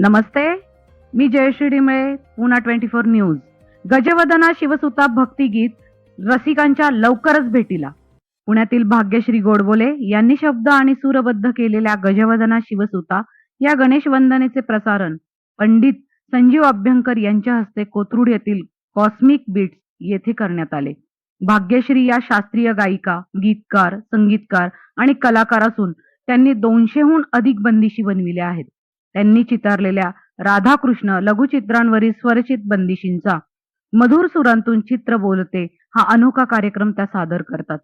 नमस्ते मी Jayashree Dimle Pune twenty four news. गजवदना शिवसुता भक्तिगीत रसिकांच्या लवकरच भेटीला. पुण्यातील भाग्यश्री गोडबोले यांनी शब्द आणि सूरबद्ध केलेल्या गजवदना शिवसुता या गणेश वंदनेचे प्रसारण पंडित संजीव अभ्यंकर यांच्या हस्ते कोथरूड येथील कॉस्मिक बीट्स येथे करण्यात आले. भाग्यश्री या शास्त्रीय गायिका गीतकार संगीतकार आणि कलाकार असून त्यांनी दोनशेहून अधिक बंदिशी बनविल्या आहेत. त्यांनी चितारलेल्या राधाकृष्ण लघुचित्रांवरील स्वरचित बंदिशींचा मधुर सुरांतून चित्र बोलते हा अनोखा कार्यक्रम त्या सादर करतात.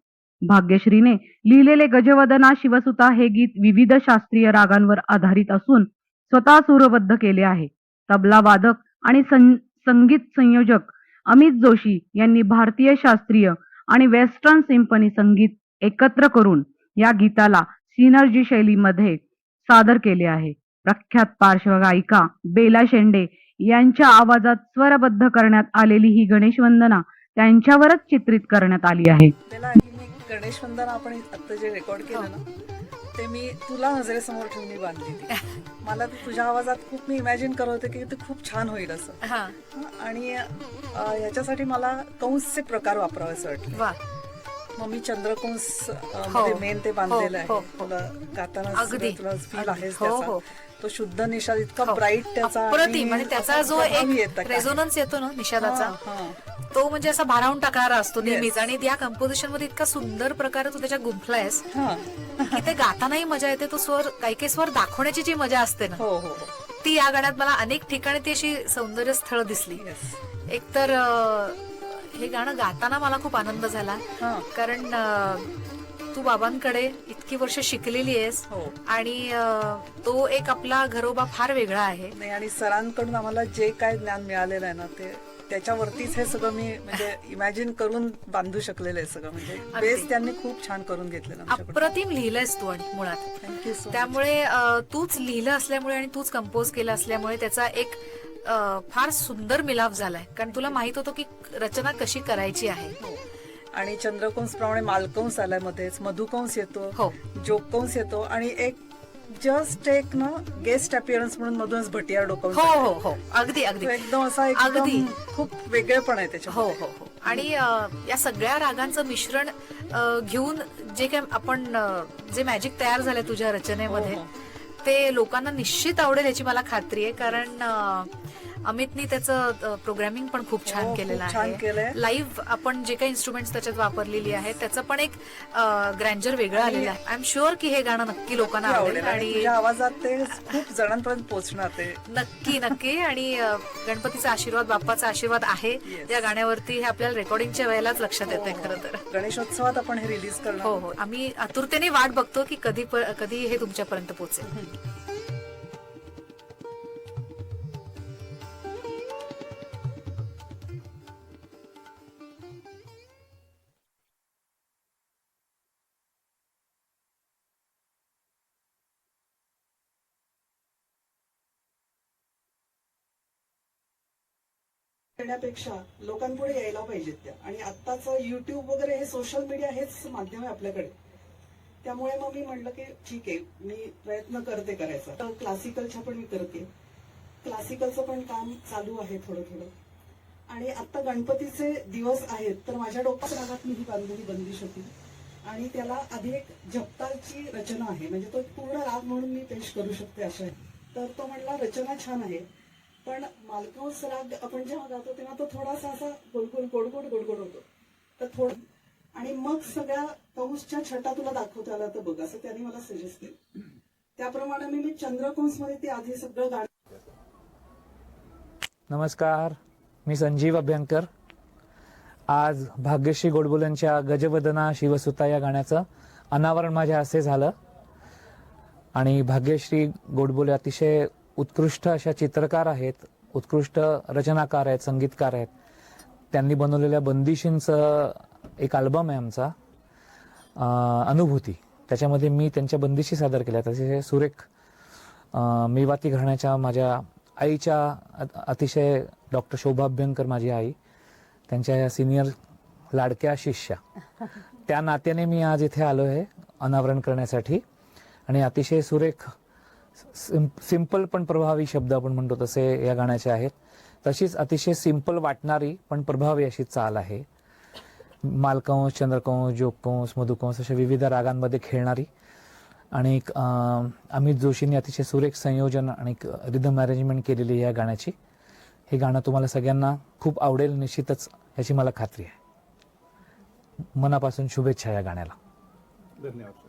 भाग्यश्रीने लिहिलेले गजवदना शिवसुता हे गीत विविध शास्त्रीय रागांवर आधारित असून स्वतः सूरबद्ध केले आहे. तबला वादक आणि सं- संगीत संयोजक अमित जोशी यांनी भारतीय शास्त्रीय आणि वेस्टर्न सिम्फनी संगीत एकत्र करून या गीताला सिनर्जी शैलीमध्ये सादर केले आहे. प्रख्यात पार्श्वगायिका बेला शेंडे यांच्या आवाजात स्वरबद्ध करण्यात आलेली ही गणेश वंदना त्यांच्यावरच चित्रित करण्यात आली आहे. गणेश वंदना आपण आता जे रेकॉर्ड केलं ना ते मी तुला नजरेसमोर ठेवून मी बांधली मला ते तुझ्या आवाजात खूप मी इमॅजिन करत होते की ते खूप छान होईल असं. हा. आणि अं, ह्याच्यासाठी मला कंसचे प्रकार वापरावेसे वाटले. वा. मग मी चंद्रकंस हो. मध्ये मेन ते बांधलेलं हो, आहे हो. तुला गाताना. तुला फील अगदी. आहेच हो, त्याचा हो. तो शुद्ध निषाद इतका. ब्राईट त्याचा आणि त्याचा जो एक. रेझोनन्स येतो ना निषादाचा. तो म्हणजे असा भारावून टाकणारा असतो नेहमीच. आणि या कंपोजिशनमध्ये इतका सुंदर प्रकारे तू त्याच्या गुंफलायस. की ते गातानाही मजा येते तो स्वर काही काही स्वर दाखवण्याची जी मजा असते ना हो हो हो ती या गाण्यात मला अनेक ठिकाणी ती अशी सौंदर्य स्थळ दिसली Yes. एकतर अं, हे गाणं गाताना मला खूप आनंद झाला. कारण तू बाबांकडे इतकी वर्ष शिकलेली आहेस हो. आणि तो एक आपला घरोबा फार वेगळा आहे. नाही आणि सरांकडून आम्हाला जे काय ज्ञान मिळालेलं आहे ना ते त्याच्यावरतीच हे सगळं मी म्हणजे इमॅजिन करून बांधू शकलेलं आहे सगळं. म्हणजे बेस त्यांनी खूप छान करून घेतलेलं अप्रतिम लिहिलंयस तू आणि मुळात. थँक्यू सो त्यामुळे तूच लिहिलं असल्यामुळे आणि तूच कंपोज केलं असल्यामुळे त्याचा एक फार सुंदर मिलाप झालाय. कारण तुला माहीत होतं की रचना कशी करायची आहे. हो. आणि चंद्रकंस प्रमाणे मालकंस आलाय मध्येच. मधुकंस येतो. हो. जोगकंस येतो. आणि एक जस्ट एक ना गेस्ट अपिअरन्स म्हणून मधूनच भटियार डोकवून हो हो हो. अगदी अगदी. एकदम असा अगदी. खूप वेगळेपण आहे हो त्याच्यामध्ये. हो हो आणि या सगळ्या रागांचं मिश्रण घेऊन जे काय आपण जे मॅजिक तयार झालंय तुझ्या रचनेमध्ये हो, ते लोकांना निश्चित आवडेल याची मला खात्री आहे. कारण अमितनी त्याचं प्रोग्रामिंग पण खूप हो, छान खूप केलेलं. आहे. लाईव्ह आपण जे काही इन्स्ट्रुमेंट्स त्याच्यात वापरलेली आहेत त्याचं पण एक ग्रँजर वेगळं आलेलं आहे. आय एम शुअर की हे गाणं नक्की लोकांना आवडेल आणि आवाजात ते खूप जणांपर्यंत पोहोचणार ते. नक्की नक्की. आणि गणपतीचा आशीर्वाद बाप्पाचा आशीर्वाद आहे Yes. या गाण्यावरती. हे आपल्याला रेकॉर्डिंगच्या वेळेलाच लक्षात येते हो, खरं तर. गणेशोत्सवात आपण हे रिलीज करणार. हो हो. आम्ही आतुरतेने वाट बघतो की कधी कधी हे तुमच्यापर्यंत पोहोचेल. करण्यापेक्षा लोकांपुढे यायला पाहिजेत त्या. आणि आत्ताचं युट्यूब वगैरे हे सोशल मीडिया हेच माध्यम आहे आपल्याकडे. त्यामुळे मग मी म्हटलं की ठीक आहे मी प्रयत्न करते करायचा. तर क्लासिकलच्या पण मी करते. क्लासिकलचं पण काम चालू आहे थोडं थोडं आणि आता गणपतीचे दिवस आहेत तर माझ्या डोक्यात रागात मी ही बांधलेली बंदिश होती. आणि त्याला आधी एक जपतालची रचना आहे. म्हणजे तो पूर्ण राग म्हणून मी पेश करू शकते अशा आहे तर तो म्हणला रचना छान आहे. पण मालकंस राग आपण जेव्हा गातो तेव्हा तो थोडासा असा गोलगोल गोडगोड गोडगोड होतो. तर थोड आणि मग सगळ्या कंसच्या छटा तुला दाखवता आला तर बघ असं त्यांनी मला सजेस्ट केलं. त्याप्रमाणे मी मी चंद्रकंसमध्ये ते आधी सगळं गाणं नमस्कार मी संजीव अभ्यंकर. आज भाग्यश्री गोडबोलेंच्या गजवदना शिवसुता या गाण्याचं अनावरण माझ्या हस्ते झालं. आणि भाग्यश्री गोडबोले अतिशय उत्कृष्ट अशा चित्रकार आहेत उत्कृष्ट रचनाकार आहेत संगीतकार आहेत. त्यांनी बनवलेल्या बंदिशींचं एक अल्बम आहे आमचा अनुभूती. त्याच्यामध्ये मी त्यांच्या बंदिशी सादर केल्या. तसे सुरेख मी मेवाती घराण्याच्या माझ्या आईच्या अतिशय डॉक्टर शोभा अभ्यंकर माझी आई त्यांच्या या सिनियर लाडक्या शिष्या. त्या नात्याने मी आज इथे आलो आहे अनावरण करण्यासाठी. आणि अतिशय सुरेख सिम- सिंपल पण प्रभावी शब्द आपण म्हणतो तसे या गाण्याचे आहेत. तशीच अतिशय सिंपल वाटणारी पण प्रभावी अशी चाल आहे. मालकंस चंद्रकंस जोगकंस मधुकंस अशा विविध रागांमध्ये खेळणारी आणि एक, अमित जोशींनी अतिशय सुरेख संयोजन आणि रिदम अरेंजमेंट केलेली या गाण्याची. हे गाणं तुम्हाला सगळ्यांना खूप आवडेल निश्चितच याची मला खात्री आहे. मनापासून शुभेच्छा या गाण्याला. धन्यवाद.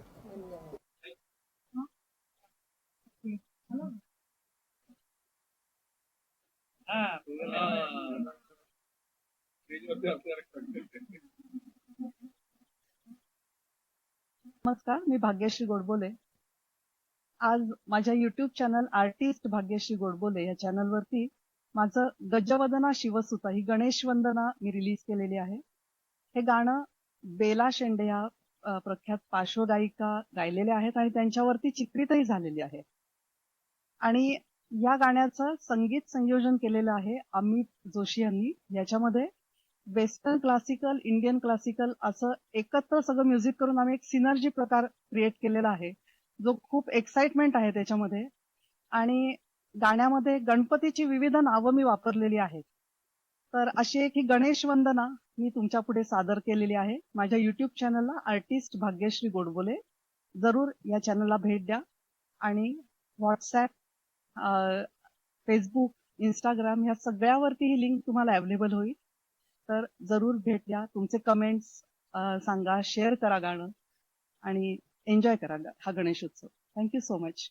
नमस्कार मी भाग्यश्री गोडबोले. आज माझ्या YouTube channel artist Bhagyashree Godbole या चॅनलवरती माझं गजवदना शिवसुता ही गणेश वंदना मी रिलीज केलेली आहे. हे गाणं बेला शेंडे या प्रख्यात पार्श्वगायिका गायलेल्या आहेत आणि त्यांच्यावरती चित्रितही झालेली आहे. आणि या गाण्याचं संगीत संयोजन केलेलं आहे अमित जोशी यांनी. याच्यामध्ये वेस्टर्न क्लासिकल इंडियन क्लासिकल असं एकत्र सगळं म्युझिक करून आम्ही एक सिनर्जी प्रकार क्रिएट केलेला आहे. जो खूप एक्साइटमेंट आहे त्याच्यामध्ये. आणि गाण्यामध्ये गणपतीची विविध नावं मी वापरलेली आहेत. तर अशी एक ही गणेश वंदना मी तुमच्यापुढे सादर केलेली आहे. माझ्या युट्यूब चॅनलला आर्टिस्ट भाग्यश्री गोडबोले. जरूर या चॅनलला भेट द्या. आणि व्हॉट्सॲप फेसबुक इंस्टाग्राम या सगळ्यावरती ही लिंक तुम्हाला अवेलेबल होईल. तर जरूर भेट द्या. तुमचे कमेंट्स सांगा शेअर करा गाणं आणि एन्जॉय करा हा गणेश उत्सव थँक्यू सो मच